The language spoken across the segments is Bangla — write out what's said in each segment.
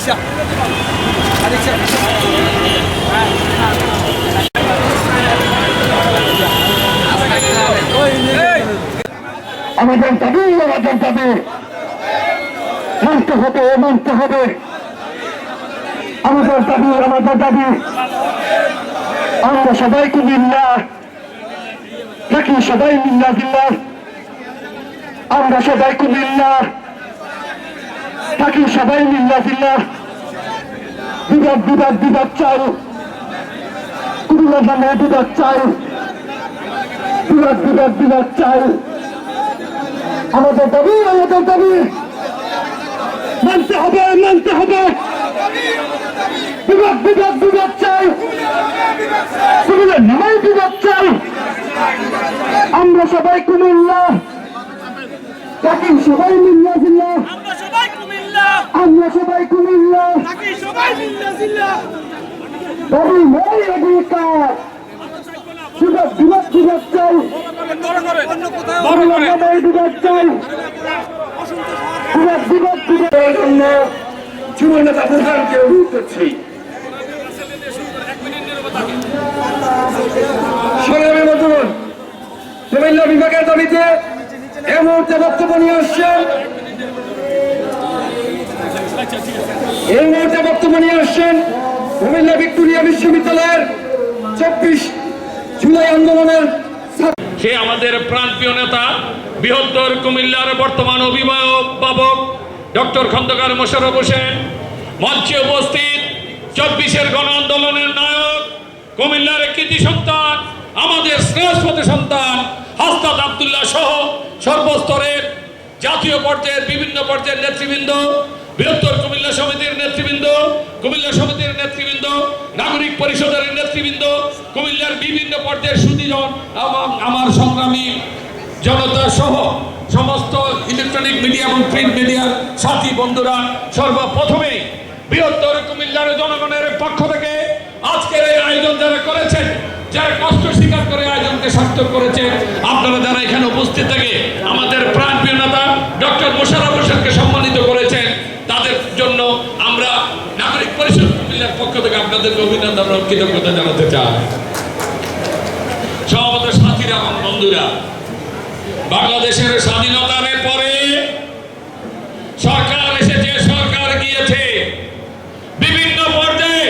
রিক্সা রিক্সা আমাদের দাবি আমাদের দাবি মানতে হবে মানতে হবে। আমাদের দাবি আমাদের দাবি আমরা সবাই কুমিল্লা নাকি সবাই মিল্লা জিল্লা আমরা সবাই কুমিল্লা নাকি সবাই মিল্লা জিল্লা। বিবাদ বিবাদ বিবাদ চাই। কুমিল্লা নামে বিবাদ চাই। বিবাদ বিবাদ বিবাদ চাই। আমাদের দাবি আমাদের দাবি। মানতে হবে মানতে হবে। বিভাগ বিভাগ বিভাগ চাই। কুমিল্লার নামাই বিভাগ চাই। আমরা সবাই কুমিল্লা। দেখেন সবাই মিল্লা জিল্লা আমরা সবাই কুমিল্লা আমরা সবাই কুমিল্লা নাকি সবাই মিল্লা জিল্লা দাবি নেই অধিকার বিভাগ বিভাগের জন্য করছি। বিভাগের দাবিতে এই মুহূর্তে বক্তব্য নিয়ে আসছেন। এই মুহূর্তে বক্তব্য নিয়ে আসছেন কুমিল্লা ভিক্টোরিয়া বিশ্ববিদ্যালয়ের চব্বিশ জুলাই আন্দোলনের সে আমাদের প্রাণপ্রিয় নেতা, বৃহত্তর কুমিল্লার বর্তমান অভিভাবক ডক্টর খন্দকার মোশারফ হোসেন। মঞ্চে উপস্থিত চব্বিশের গণ আন্দোলনের নায়ক, কুমিল্লার কৃতি সন্তান, আমাদের স্নেহস্পতি সন্তান হাস্তাদ আবদুল্লাহ সহ সর্বস্তরের জাতীয় পর্যায়ের বিভিন্ন পর্যায়ের নেতৃবৃন্দ, বৃহত্তর কুমিল্লা সমিতির নেতৃবৃন্দ, কুমিল্লা সমিতির নেতৃবৃন্দ, নাগরিক পরিষদের নেতৃবৃন্দ, কুমিল্লার বিভিন্ন পর্যায়ের সুদীজন এবং আমার সংগ্রামী জনতা সহ সমস্ত ইলেকট্রনিক মিডিয়া এবং প্রিন্ট মিডিয়ার সাথী বন্ধুরা, সর্বপ্রথমে বৃহত্তর কুমিল্লার জনগণের পক্ষ থেকে আজকের এই আয়োজন যারা করেছেন, যারা কষ্ট স্বীকার করে আয়োজনকে সার্থক করেছে আপনারা যারা এখানে উপস্থিত থেকে আমাদের প্রাণপ্রিয় নেতা ডক্টর মোশারফ হোসেনকে সম্মানিত করেছেন তাদের জন্য আমরা নাগরিক কুমিল্লার পক্ষ থেকে আপনাদেরকে অভিনন্দন এবং কৃতজ্ঞতা জানাতে চাই। সভাপত, সাথীরা এবং বন্ধুরা, বাংলাদেশের স্বাধীনতার পরে সরকার এসেছে, সরকার গিয়েছে। বিভিন্ন পর্যায়ে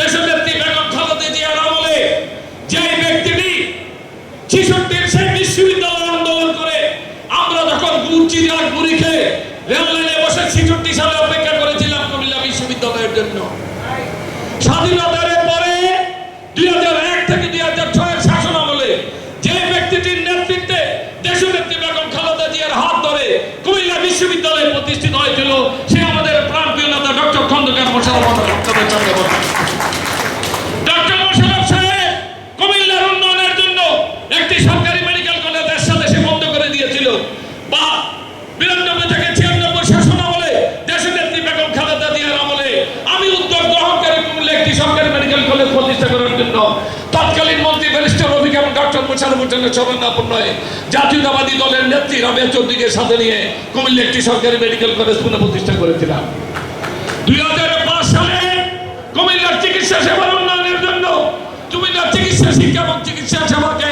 দেশনেত্রী বেগম খালেদা জিয়ার আমলে যে ব্যক্তিটি ছিষট্টির সেই বিশ্ববিদ্যালয় আন্দোলন করে আমরা যখন গুরচি গুড়ি খেয়ে রেললাইনে বসে ছিষট্টি সালে অপেক্ষা করেছিলাম কুমিল্লা বিশ্ববিদ্যালয়ের জন্য স্বাধীনতার পরে দুই হাজার এক থেকে দুই হাজার ছয়ের শাসন আমলে যে ব্যক্তিটির নেতৃত্বে দেশনেত্রী বেগম খালেদা হাত ধরে কুমিল্লা বিশ্ববিদ্যালয় প্রতিষ্ঠিত হয়েছিল। সে আমাদের প্রাণপ্রিয় নেতা ডক্টর খন্দকার মোশারফ ডক্টরের সামনে ডক্টর মোশারফ সাহেব কুমিল্লার উন্নয়নের জন্য একটি সরকারি মেডিকেল কলেজ দেশ সাথে সে বন্ধ করে দিয়েছিল বা বিরানব্বই থেকে ছিয়ানব্বই শাসন আমলে দেশের নেত্রী বেগম খালেদা জিয়ার আমলে আমি উদ্যোগ গ্রহণ করে কুমিল্লা একটি সরকারি মেডিকেল কলেজ প্রতিষ্ঠা করার জন্য তৎকালীন মন্ত্রী ব্যারিস্টার রফিক এবং জাতীয়তাবাদী দলের নেত্রী চৌধুরীকে সাথে নিয়ে কুমিল্লা একটি সরকারি মেডিকেল কলেজ করেছিলাম। দুই হাজার পাঁচ সালে কুমিল্লার চিকিৎসা সেবার উন্নয়নের জন্য কুমিল্লার চিকিৎসা শিক্ষা এবং চিকিৎসা সেবাকে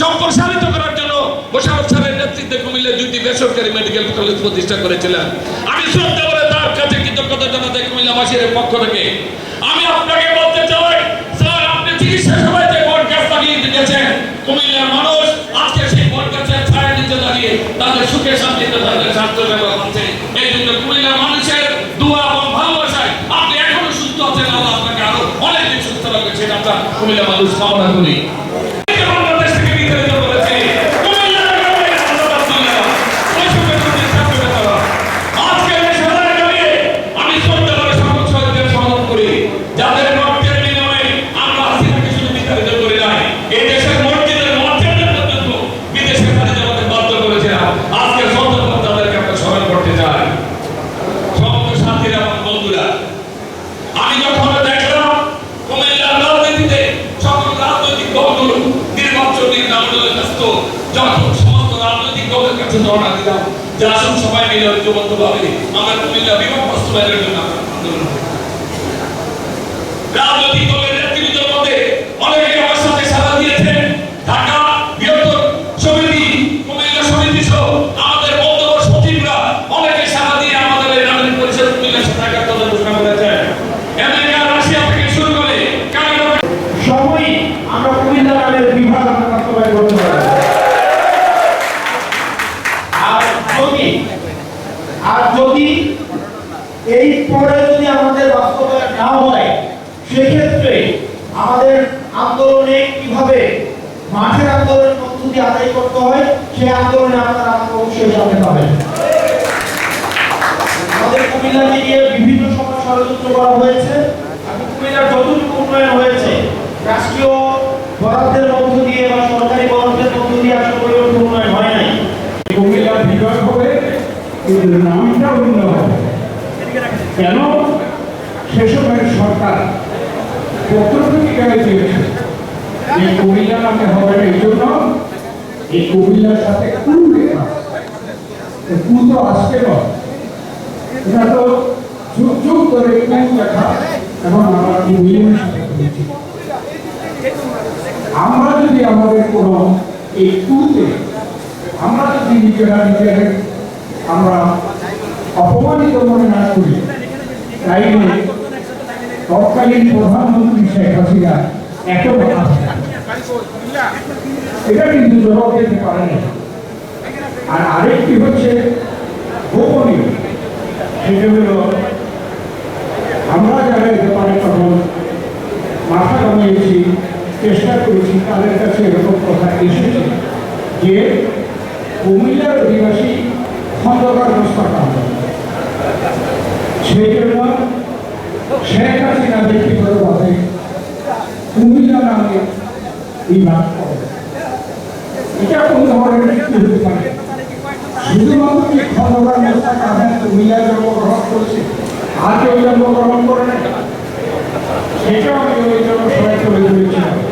সম্প্রসারিত করার জন্য মোশারফ নেতৃত্বে কুমিল্লার দুইটি বেসরকারি মেডিকেল কলেজ প্রতিষ্ঠা করেছিলেন আমি শ্রদ্ধা তার কাছে কৃতজ্ঞতা জানাতে কুমিল্লাবাসীর পক্ষ থেকে আমি দিয়েছেন কুমিল্লার মানুষ আজকে সেই বরকতের ছায়া নিচে দাঁড়িয়ে তাদের সুখে শান্তিতে তাদের স্বাস্থ্য সেবা করছে। এই জন্য কুমিল্লার মানুষের দোয়া এবং ভালোবাসায় আপনি এখনও সুস্থ আছেন, আল্লাহ আপনাকে আরও অনেক দিন সুস্থ রাখবে সেটা আমরা কুমিল্লা মানুষ কামনা করি। ব্যস্ত যখন সমস্ত রাজনৈতিক দলের কাছে ধর্ণা দিলাম যে আসুন সবাই মিলে ঐক্যবদ্ধভাবে আমরা কুমিল্লা বিভাগ বাস্তবায়নের জন্য আন্দোলন। রাজনৈতিক দলের নেতৃত্বের মধ্যে অনেকে আমার সাথে সাড়া দিয়েছেন ঢাকা বৃহত্তর সমিতি কুমিল্লা সমিতি সহ আমাদের বন্ধুবর সচিবরা অনেকে সাড়া দিয়ে আমাদের এই রাজনৈতিক পরিষদ কুমিল্লা থাকার কথা ঘোষণা করেছেন আমেরিকা রাশিয়া থেকে শুরু করে কানাডা সময়ই আমরা কুমিল্লা নামের বিভাগ আমরা বাস্তবায়ন করতে পারি আর যদি আর যদি এই পরে যদি আমাদের বাস্তবায়ন না হয় সেক্ষেত্রে আমাদের আন্দোলনে কীভাবে মাঠের আন্দোলনের দিয়ে আদায় করতে হয়, সেই আন্দোলনে আপনারা আমাকে অবশ্যই সামনে পাবেন। আমাদের কুমিল্লাকে নিয়ে বিভিন্ন সময় ষড়যন্ত্র করা হয়েছে। আমি কুমিল্লার যতটুকু উন্নয়ন হয়েছে, রাষ্ট্রীয় বরাদ্দের মধ্য দিয়ে বা সরকারি বরাদ্দের মধ্য দিয়ে আসলে পরিবর্তন উন্নয়ন হয় নাই কুমিল্লা বিভাগ হবে কিন্তু নামটা অন্য হবে কেন সেসময়ের সরকার পত্রপত্রিকায় দিয়েছে এই কুমিল্লা নামে হবে না এই জন্য এই কুমিল্লার সাথে লেখা এই কুল তো আজকে এটা তো যুগ যুগ ধরে কুল লেখা এবং আমরা কুমিল্লার সাথে। আমরা যদি আমাদের কোনো এই কুলতে আমরা যদি নিজেরা নিজের আমরা অপমানিত মনে না করি, তাইলে তৎকালীন প্রধানমন্ত্রী শেখ হাসিনা এত কথা এটা কিন্তু জবাব দিতে পারেনি। আর আরেকটি হচ্ছে গোপনীয়। সেটা হলো, আমরা যারা এ ব্যাপারে তখন মাথা কামিয়েছি চেষ্টা করেছি, তাদের কাছে এরকম কথা এসেছে যে কুমিল্লার অধিবাসী খন্দকার মোস্তাফা সেই জন্য শেখ হাসিনা ব্যক্তিগতভাবে কুমিল্লা নামে বিভাগ করে এটা কোন ধরনের কি হতে পারে শুধুমাত্র কি খন্দকার মোস্তাফা আহমেদ কুমিল্লায় জন্মগ্রহণ করেছে আর কেউ জন্মগ্রহণ করে না সেটাও আমি ওই জন্য সবাই করে তুলেছিলাম